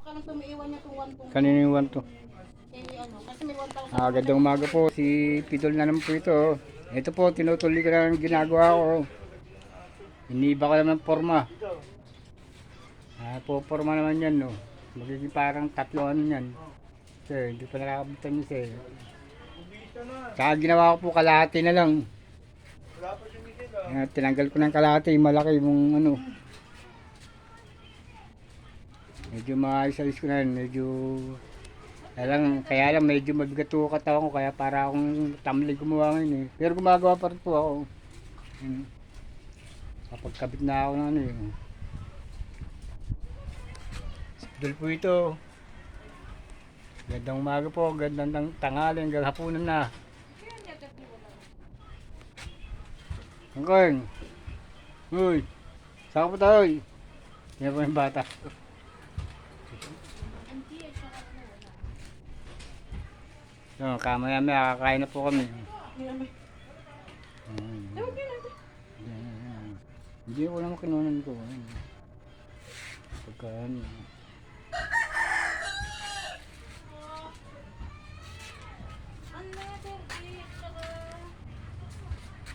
Kanang tumiiwan niya itong 1 Kanino yung one to? Eh, ano, kasi may 1,000. Ah, gandang umaga po. Si Pidol na naman po ito. Ito po, tinutuloy ko na ang ginagawa ko. Iniba ko naman forma. Ah, po forma naman yan, no. Magiging parang tatlo ano yan. Kasi hindi pa nakakabutan niya siya. Saka ginawa ko po kalahati na lang. Ah, tinanggal ko ng kalahati, malaki yung ano. Medyo maayos-ayos ko na yan, medyo lang, kaya lang medyo mabigat po katawan ko kaya para akong tamlay gumawa ngayon eh. Pero gumagawa pa rin po ako. Hmm. Kapagkabit na ako ng ano eh. Dul po ito. Gandang umaga po, gandang tang- tanghali, hanggang hapunan na. Angkong! Uy! Saan ka po tayo? Yan po yung bata. So, kamaya maya kakain na po kami. Hindi ko naman kinunan ko. Ayun. Pagka ano.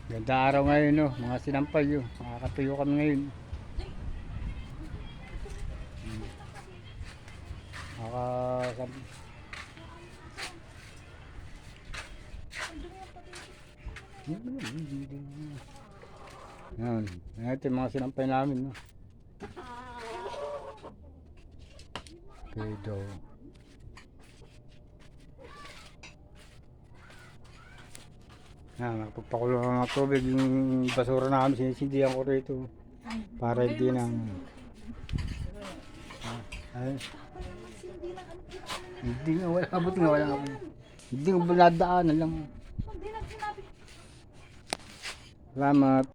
Ganda araw ngayon no, mga sinampay yun. Makakatuyo kami ngayon. Maka... Yan. Ito yung mga sinampay namin, no? Pedo. Yan, nakapagpakulo ng mga tubig. Yung basura namin, sinisindihan ko rito. Para hindi na... Ay. Hindi nga, wala abot nga, wala abot. Hindi ko baladaanan lang. Salamat.